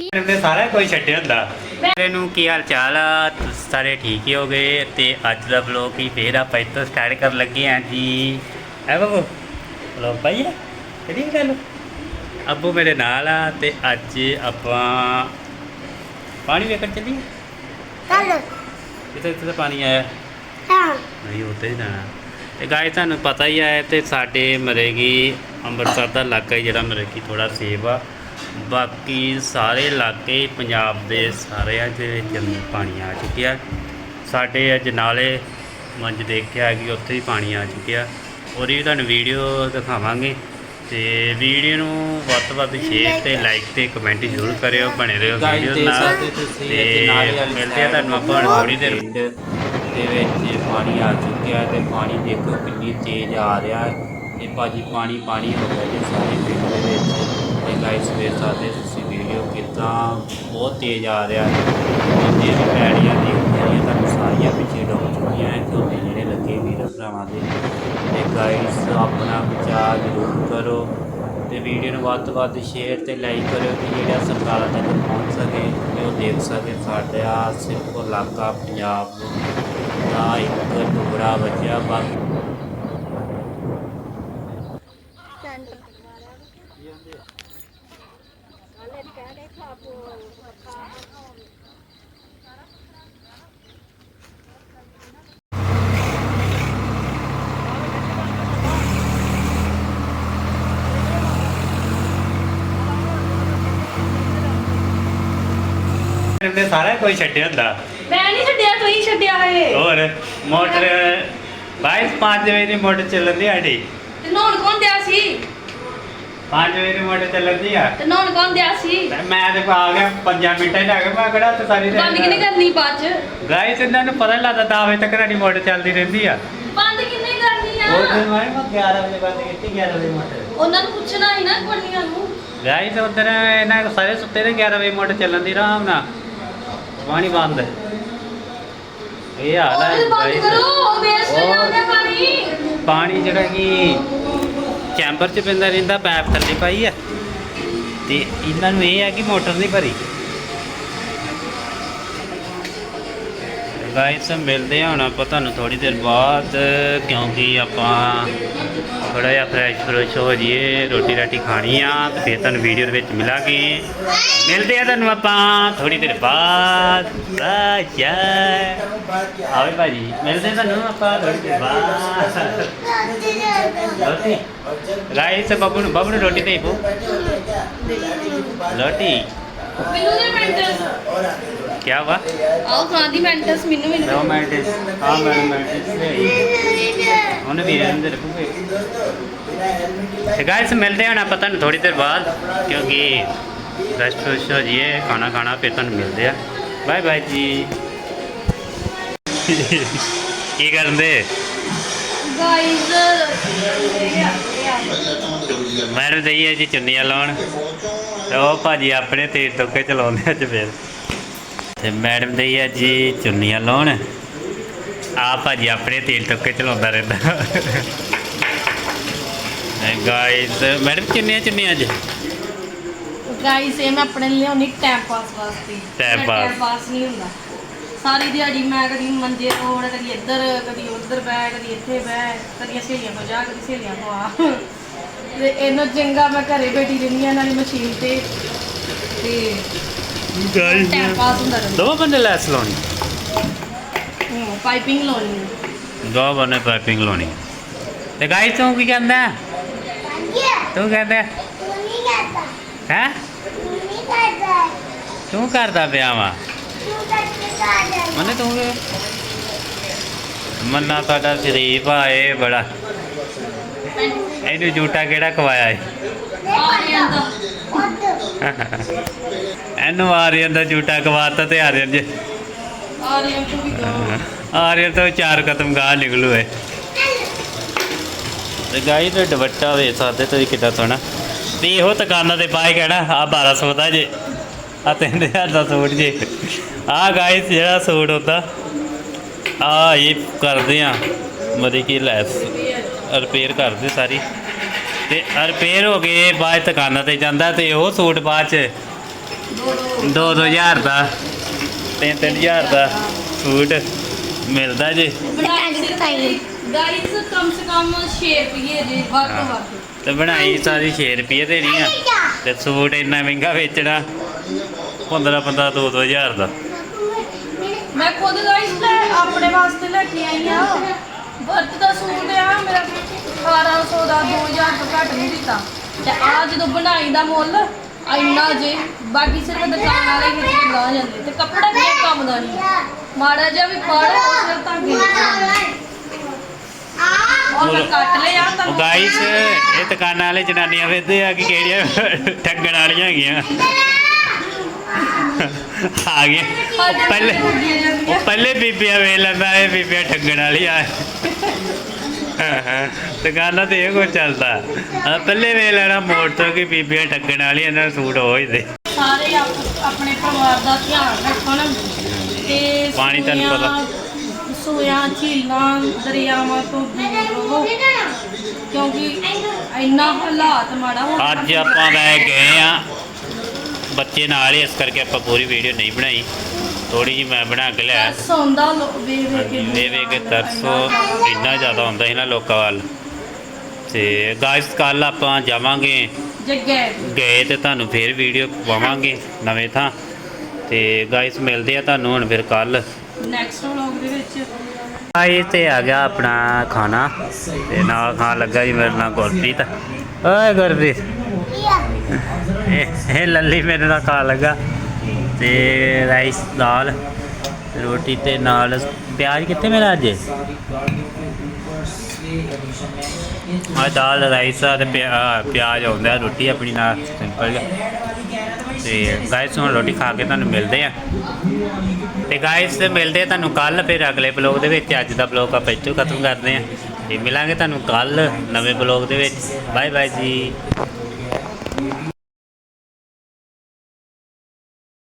ਕਰਾਂਗੀ ਇਹਨੇ ਸਾਰਾ ਕੋਈ ਛੱਡਿਆ ਹੁੰਦਾ। ਮੇਰੇ ਨੂੰ ਕੀ ਹਾਲ ਚਾਲ ਆ? ਤੁਸੀਂ ਸਾਰੇ ਠੀਕ ਹੀ ਹੋਗੇ? ਤੇ ਅੱਜ ਦਾ ਵਲੋਗ ਹੀ ਫੇਰ ਆਪਾਂ ਇੱਥੋਂ ਸਟਾਰਟ ਕਰਨ ਲੱਗੇ ਆਂ ਜੀ। ਐ ਬਾਬੂ? ਵਲੋਗ ਪਾਈਏ ਕਰੀ ਗੱਲ? ਅੱਬੂ ਮੇਰੇ ਨਾਲ ਆ ਤੇ ਅੱਜ ਆਪਾਂ ਪਾਣੀ ਵੇਖਣ ਚੱਲੀਏ। ਕੱਲ। ਕਿਤੇ ਕਿਤੇ ਪਾਣੀ ਆਇਆ? ਹਾਂ। ਨਹੀਂ ਉੱਤੇ ਹੀ ਜਾਣਾ। ਤੇ ਗਾਇ ਤੁਹਾਨੂੰ ਪਤਾ ਹੀ ਹੈ ਤੇ ਸਾਡੇ ਮਰੇਗੀ ਅੰਮ੍ਰਿਤਸਰ ਦਾ ਇਲਾਕਾ ਹੀ ਜਿਹੜਾ ਮਰੇਗੀ ਥੋੜਾ ਸੇਫ ਆ। ਬਾਕੀ ਸਾਰੇ ਇਲਾਕੇ ਪੰਜਾਬ ਦੇ ਸਾਰਿਆਂ ਦੇ ਵਿੱਚ ਪਾਣੀ ਆ ਚੁੱਕਿਆ ਸਾਡੇ ਅੱਜ ਨਾਲੇ ਮੰਜ ਦੇਖਿਆ ਕਿ ਉੱਥੇ ਹੀ ਪਾਣੀ ਆ ਚੁੱਕਿਆ। ਉਹਦੀ ਵੀ ਤੁਹਾਨੂੰ ਵੀਡੀਓ ਦਿਖਾਵਾਂਗੇ। ਤੇ ਵੀਡੀਓ ਨੂੰ ਵੱਧ ਤੋਂ ਵੱਧ ਸ਼ੇਅਰ ਤੇ ਲਾਈਕ ਤੇ ਕਮੈਂਟ ਜ਼ਰੂਰ ਕਰਿਓ ਬਣੇ ਰਹੋ ਵੀਡੀਓ ਨਾਲ। ਤੇ ਮਿਲਦੇ ਆ ਤੁਹਾਨੂੰ ਆਪਾਂ ਥੋੜੀ ਦੇਰ ਦੇ ਵਿੱਚ ਪਾਣੀ ਆ ਚੁੱਕਿਆ ਤੇ ਪਾਣੀ ਦੇਖੋ ਕਿੰਨੀ ਤੇਜ਼ ਆ ਰਿਹਾ। ਹੈ ਤੇ ਭਾਜੀ ਪਾਣੀ ਪਾਣੀ ਹੋ ਗਿਆ ਜੀ ਸਾਰੇ ਪਿੰਡ ਦੇ ਵਿੱਚ। ਤੇ ਗਾਈਸ ਵੇਖ ਸਕਦੇ ਤੁਸੀਂ ਵੀਡੀਓ ਕਿੱਦਾਂ ਬਹੁਤ ਤੇਜ਼ ਆ ਰਿਹਾ ਹੈ। ਤੇ ਜਿਹੜੀ ਪੈੜੀਆਂ ਦੀ ਜਿਹੜੀਆਂ ਤੁਹਾਨੂੰ ਸਾਰੀਆਂ ਪਿੱਛੇ ਡੁੱਬ ਚੁੱਕੀਆਂ ਹੈ, ਝੋਨੇ ਜਿਹੜੇ ਲੱਗੇ ਵੀਰ ਭਰਾਵਾਂ ਦੇ। ਤੇ ਗਾਈਸ ਆਪਣਾ ਵਿਚਾਰ ਜ਼ਰੂਰ ਕਰੋ ਤੇ ਵੀਡੀਓ ਨੂੰ ਵੱਧ ਤੋਂ ਵੱਧ ਸ਼ੇਅਰ ਤੇ ਲਾਈਕ ਕਰਿਓ ਕਿ ਜਿਹੜਾ ਸਰਕਾਰਾਂ ਤੱਕ ਪਹੁੰਚ ਸਕੇ ਤੇ ਉਹ ਦੇਖ ਸਕੇ। ਸਾਡਾ ਸਿਰਫ ਇਲਾਕਾ ਪੰਜਾਬ ਦਾ ਇੱਕ ਟੁਕੜਾ ਬਚਿਆ ਬਾਕੀ ਇਹਨੇ ਸਾਰਾ ਕੋਈ ਛੱਡਿਆ ਹੁੰਦਾ? ਮੈਂ ਨਹੀਂ ਛੱਡਿਆ ਤੂੰ ਹੀ ਛੱਡਿਆ ਹੈ। ਹੋਰ ਮੋਟਰ 22 5 ਵਜੇ ਦੀ ਮੋਟਰ ਚੱਲਦੀ ਆਡੀ। ਤੇ ਨੌਣ ਕੌਣ ਦਿਆ ਸੀ? 5 ਵਜੇ ਦੀ ਮੋਟਰ ਚੱਲਦੀ ਆ। ਤੇ ਨੌਣ ਕੌਣ ਦਿਆ ਸੀ? ਤੇ ਮੈਂ ਤੇ ਆ ਗਿਆ 5 ਮਿੰਟਾਂ ਚ ਆ ਗਿਆ ਮੈਂ ਕਿਹੜਾ ਤੇ ਸਾਰੀ ਬੰਦ ਕਿਨੇ ਕਰਨੀ ਬਾਅਦ ਚ? ਗਾਇਸ ਇਹਨਾਂ ਨੂੰ ਪਤਾ ਨੀ ਲੱਗਦਾ 10 ਵਜੇ ਤੱਕ ਸਾਡੀ ਮੋਟਰ ਚੱਲਦੀ ਰਹਿੰਦੀ ਆ। ਬੰਦ ਕਿੰਨੇ ਕਰਨੀ ਉਹ ਆ ਦਿਨ ਮੈਂ 11 ਵਜੇ ਬੰਦ ਕੀਤੀ 11 ਵਜੇ ਮੋਟਰ। ਉਹਨਾਂ ਨੂੰ ਪੁੱਛਣਾ ਹੀ ਨਾ ਕੁੜੀਆਂ ਨੂੰ। ਗਾਇਸ ਉਧਰ ਇਹਨਾਂ ਸਾਰੇ ਸੁੱਤੇ ਨੇ 11 ਵਜੇ ਮੋਟਰ ਚੱਲਣ ਦੀ ਆਰਾਮ ਨਾਲ। ਪਾਣੀ ਬੰਦ। ਇਹ ਹਾਲ ਹੈ ਬੰਦ guys। ਕਰੋ ਵੇਸਟ ਪਾਣੀ। ਪਾਣੀ ਜਿਹੜਾ ਕਿ ਚੈਂਬਰ 'ਚ ਪੈਂਦਾ ਰਹਿੰਦਾ ਪੈਪ ਥੱਲੇ ਪਾਈ ਆ। ਤੇ ਇਹਨਾਂ ਨੂੰ ਇਹ ਹੈ ਕਿ ਮੋਟਰ ਨਹੀਂ ਭਰੀ। ਗਾਇਸ ਮਿਲਦੇ ਹਾਂ ਹੁਣ ਆਪਾਂ ਤੁਹਾਨੂੰ ਥੋੜੀ ਦੇਰ ਬਾਅਦ, ਕਿਉਂਕਿ ਆਪਾਂ ਥੋੜਾ ਜਿਹਾ ਫਰੈਸ਼ ਫਰੈਸ਼ ਹੋ ਜਾਈਏ, ਰੋਟੀ ਰਾਟੀ ਖਾਣੀ ਆ, ਤੇ ਫਿਰ ਤੁਹਾਨੂੰ ਵੀਡੀਓ ਦੇ ਵਿੱਚ ਮਿਲਾਂਗੇ। ਮਿਲਦੇ ਆ ਤੁਹਾਨੂੰ ਆਪਾਂ ਥੋੜੀ ਦੇਰ ਬਾਅਦ। ਰਾਜਾ ਆਵੇ ਭਾਜੀ, ਮਿਲਦੇ ਤੁਹਾਨੂੰ ਆਪਾਂ ਥੋੜੀ ਦੇਰ ਬਾਅਦ। ਰੋਟੀ। ਗਾਇਸ ਬਾਬੂ ਨੂੰ ਬਾਬੂ ਨੂੰ ਰੋਟੀ ਦੇ ਪੋ ਲੋਟੀ ਮੈਨੂੰ ਦੇ ਮੈਂਟਸ ਕੀ ਵਾ? ਆਓ ਖਾਂ ਦੀ ਮੈਂਟਸ ਮੈਨੂੰ ਦੋ ਮੈਨੂੰ ਮਿੰਟ ਹਾਂ ਮੈਂ ਮਿੰਟ ਉਹਨੇ ਵੀ ਅੰਦਰ ਰੱਖੂਗੇ। ਤੇ ਗਾਇਸ ਮਿਲਦੇ ਹਾਂ ਹੁਣ ਆਪਾਂ ਤੁਹਾਨੂੰ ਥੋੜੀ ਦੇਰ ਬਾਅਦ ਕਿਉਂਕਿ ਰੈਸਟ ਫਰੈਸ਼ ਹੋ ਜਾਈਏ ਖਾਣਾ ਖਾਣਾ ਫਿਰ ਤੁਹਾਨੂੰ ਮਿਲਦੇ ਆ ਬਾਏ ਬਾਏ ਜੀ। ਕੀ ਕਰਦੇ? ਗਾਇਜ਼ ਮੈਨੂੰ ਦਈਏ ਜੀ ਚੁੰਨੀਆਂ ਲਾਉਣ। ਤੇ ਉਹ ਭਾਜੀ ਆਪਣੇ ਤੇਲ ਟੋਕੇ ਚਲਾਉਂਦੇ ਅੱਜ ਫਿਰ। ਤੇ ਮੈਡਮ ਦਈ ਆ ਜੀ ਚੁੰਨੀਆਂ ਲਾਉਣ। ਆ ਭਾਜੀ ਆਪਣੇ ਤੇਲ ਟੋਕੇ ਚਲਾਉਂਦਾ ਰਹਿੰਦਾ। ਗਾਇਸ ਮੈਡਮ ਚੁੰਨੀਆਂ ਚੁੰਨੀਆਂ ਅੱਜ? ਗਾਇਜ਼ ਇਹ ਮੈਂ ਆਪਣੇ ਲਈ ਲਿਆਉਣੀ ਟਾਈਮ ਪਾਸ ਵਾਸਤੇ। ਟਾਈਮ ਪਾਸ ਨਹੀਂ ਹੁੰਦਾ। ਸਾਰੀ ਦਿਹਾੜੀ ਮੈਂ ਕਦੀ ਮੰਜੇ ਕੋਲ ਕਦੀ ਇੱਧਰ ਕਦੀ ਉੱਧਰ ਬਹਿ ਕਦੀ ਇੱਥੇ ਬਹਿ ਕਦੀ ਸਹੇਲੀਆਂ ਕੋਲ ਜਾ ਕਦੀ ਸਹੇਲੀਆਂ ਕੋਲ ਆ। ਤੇ ਇਹਨਾਂ ਚੰਗਾ ਮੈਂ ਘਰੇ ਬੈਠੀ ਰਹਿੰਦੀ ਆ ਨਾਲੇ ਮਸ਼ੀਨ ਤੇ। ਤੇ ਟਾਈਮ ਪਾਸ ਹੁੰਦਾ ਰਹਿੰਦਾ। ਦੋ ਬੰਦੇ ਲੈਸ ਲਾਉਣੀ। ਹੂੰ ਪਾਈਪਿੰਗ ਲਾਉਣੀ ਦੋ ਬੰਦੇ ਪਾਈਪਿੰਗ ਲਾਉਣੀ ਤੇ ਗਾਇਸ ਤੂੰ ਕੀ ਕਹਿੰਦਾ? ਤੂੰ ਕਹਿੰਦਾ? ਹੈ? ਤੂੰ ਕਰਦਾ ਪਿਆ ਵਾ। ਮਨੇ ਤੂੰ ਮੰਨਾ ਤੁਹਾਡਾ ਸ਼ਰੀਫ ਆ ਇਹ ਬੜਾ। ਇਹਨੂੰ ਝੂਟਾ ਕਿਹੜਾ ਖਵਾਇਆ ਏ? ਇਹਨੂੰ ਆਰੀਅਨ ਦਾ ਝੂਟਾ ਖਵਾਤਾ ਤੇ ਆਰੀਅਨ ਜੇ। ਆ ਰਿਹਾ ਵੀ ਆਰੀਅਨ ਤੋਂ ਚਾਰ ਕਦਮ ਗਾਹ ਨਿਕਲੂ ਏ। ਤੇ ਗਾਈ ਤੇ ਦੁਪੱਟਾ ਵੇ ਸਕਦੇ ਤੁਸੀਂ ਕਿੱਦਾਂ ਸੋਹਣਾ। ਤੇ ਇਹੋ ਦੁਕਾਨਾਂ ਤੇ ਪਾਏ ਕਹਿਣਾ ਆ 1200 ਦਾ ਜੇ। ਆ 3000 ਦਾ ਸੂਟ ਜੇ। ਆ ਗਾਇਸ ਜਿਹੜਾ ਸੂਟ ਹੁੰਦਾ ਆ ਇਹ ਕਰਦੇ ਆ, ਮਤਲਬ ਕੀ ਲੈਸ। ਰਿਪੇਅਰ ਕਰਦੇ ਸਾਰੀ। ਤੇ ਰਿਪੇਅਰ ਹੋ ਗਏ ਬਾਅਦ ਦੁਕਾਨਾਂ ਤੇ ਜਾਂਦਾ ਤੇ ਉਹ ਸੂਟ ਬਾਅਦ ਚ ਦੋ ਦੋ 2-2000 ਦਾ 3-3000 ਦਾ ਸੂਟ ਮਿਲਦਾ ਜੇ। ਗਾਈਸ ਕਮ ਸੇ ਕਮ 6 ਰੁਪਏ ਦੇ ਵੱਧ ਤੋਂ ਵੱਧ। ਤੇ ਬਣਾਈ ਸਾਰੀ 6 ਰੁਪਏ ਦੇਣੀ ਆ। ਤੇ ਸੂਟ ਇੰਨਾ ਮਹਿੰਗਾ ਵੇਚਣਾ 15-15 2-2000 ਦਾ ਮੈਂ ਖੁਦ ਗਾਈਸ ਆਪਣੇ ਵਾਸਤੇ ਲੈ ਕੇ ਆਈ ਆ। ਵਰਤ ਦਾ ਸੂਟ ਆ ਮੇਰਾ 1800 ਦਾ 2000 ਤੋਂ ਘੱਟ ਨਹੀਂ ਦਿੱਤਾ। ਤੇ ਆ ਜਦੋਂ ਬਣਾਈ ਦਾ ਮੁੱਲ, ਇੰਨਾ ਜੇ ਬਾਕੀ ਸਿਰਫ ਦੁਕਾਨ ਵਾਲੇ ਵਿੱਚ ਲਾ ਜਾਂਦੇ। ਤੇ ਕੱਪੜਾ ਵੀ ਇਹ ਕੰਮ ਦਾ ਨਹੀਂ। ਮਾੜਾ ਜਿਹਾ ਵੀ ਫੜ ਉਹ ਸਿਰ ਧਾਗੇ ਉਹ ਮੈਂ ਕੱਟ ਲਿਆ ਉਹ ਤਾਂ ਗਾਈਸ ਇਹ ਦੁਕਾਨਾਂ ਵਾਲੇ ਜਨਾਨੀਆਂ ਵੇਖਦੇ ਆ ਕਿ ਕਿਹੜੀਆਂ ਠੱਗਣ ਵਾਲੀਆਂ ਹੈਗੀਆਂ। ਆ ਉਹ ਪਹਿਲੇ ਉਹ ਪਹਿਲੇ ਬੀਬੀਆਂ ਵੇਖ ਲੈਂਦਾ ਇਹ ਬੀਬੀਆਂ ਠੱਗਣ ਵਾਲੀਆਂ ਦੁਕਾਨਾਂ ਤੇ ਇਹ ਕੁਝ ਚੱਲਦਾ। ਆ ਪਹਿਲੇ ਵੇਖ ਲੈਣਾ ਮੋੜ ਤੋਂ ਕਿ ਬੀਬੀਆਂ ਠੱਗਣ ਵਾਲੀਆਂ ਇਹਨਾਂ ਨੂੰ ਸੂਟ ਹੋ ਹੀ ਦੇ। ਸਾਰੇ ਆਪ- ਆਪਣੇ ਪਰਿਵਾਰ ਦਾ ਧਿਆਨ ਰੱਖਣ। ਤੇ ਪਾਣੀ ਤੁਹਾਨੂੰ ਪਤਾ। ਸੂਇਆਂ- ਝੀਲਾਂ ਦਰਿਆਵਾਂ ਤੋਂ ਦੂਰ ਰਹੋ। ਕਿਉਂਕਿ ਇੰਨਾ ਹਾਲਾਤ ਮਾੜਾ ਹੋ ਅੱਜ ਆਪਾਂ ਲੈ ਗਏ ਆ। ਬੱਚੇ ਨਾਲ ਹੀ ਇਸ ਕਰਕੇ ਆਪਾਂ ਪੂਰੀ ਵੀਡੀਓ ਨਹੀਂ ਬਣਾਈ। ਥੋੜੀ ਜੀ ਮੈਂ ਬਣਾ ਕੇ ਲਿਆ। ਸੌਂਦਾ ਲੋ ਵੇ ਵੇ ਕੇ ਵੇ ਵੇ ਕੇ ਤਰਸੋ ਇੰਨਾ। ਜ਼ਿਆਦਾ ਹੁੰਦਾ ਸੀ ਨਾ ਲੋਕਾਂ ਵੱਲ। ਤੇ ਗਾਇਸ ਕੱਲ ਆਪਾਂ ਜਾਵਾਂਗੇ। ਜੱਗੇ। ਗਏ ਤੇ ਤੁਹਾਨੂੰ ਫੇਰ ਵੀਡੀਓ ਪਾਵਾਂਗੇ ਨਵੇਂ ਥਾਂ। ਤੇ ਗਾਇਸ ਮਿਲਦੇ ਆ ਤੁਹਾਨੂੰ ਹੁਣ ਫਿਰ ਕੱਲ ਨੈਕਸਟ ਵਲੌਗ ਦੇ ਵਿੱਚ। ਆਏ ਤੇ ਆ ਗਿਆ ਆਪਣਾ ਖਾਣਾ। ਤੇ ਨਾਲ ਖਾਣ ਲੱਗਾ ਜੀ ਮੇਰੇ ਨਾਲ ਗੁਰਪ੍ਰੀਤ। ਓਏ ਗੁਰਪ੍ਰੀਤ। ਇਹ ਲੱਲੀ ਮੇਰੇ ਨਾਲ ਖਾ ਲੱਗਾ ਤੇ ਰਾਈਸ ਦਾਲ, ਰੋਟੀ ਤੇ ਨਾਲ ਪਿਆਜ਼ ਕਿੱਥੇ ਮੇਰਾ ਅੱਜ? ਆ ਦਾਲ, ਰਾਈਸ ਆ ਤੇ ਪਿਆ- ਪਿਆਜ਼ ਆਉਂਦਾ, ਰੋਟੀ ਆਪਣੀ ਨਾਲ ਸਿੰਪਲ ਤੇ ਗਾਇਸ ਹੁਣ ਰੋਟੀ ਖਾ ਕੇ ਤੁਹਾਨੂੰ ਮਿਲਦੇ ਆ। ਤੇ ਗਾਇਸ ਮਿਲਦੇ ਤੁਹਾਨੂੰ ਕੱਲ ਫਿਰ ਅਗਲੇ ਬਲੌਗ ਦੇ ਵਿੱਚ। ਅੱਜ ਦਾ ਬਲੌਗ ਆਪਾਂ ਇੱਥੋਂ ਖਤਮ ਕਰਦੇ ਆ। ਤੇ ਮਿਲਾਂਗੇ ਤੁਹਾਨੂੰ ਕੱਲ ਨਵੇਂ ਬਲੌਗ ਦੇ ਵਿੱਚ। ਬਾਏ ਬਾਏ ਜੀ। Thank you.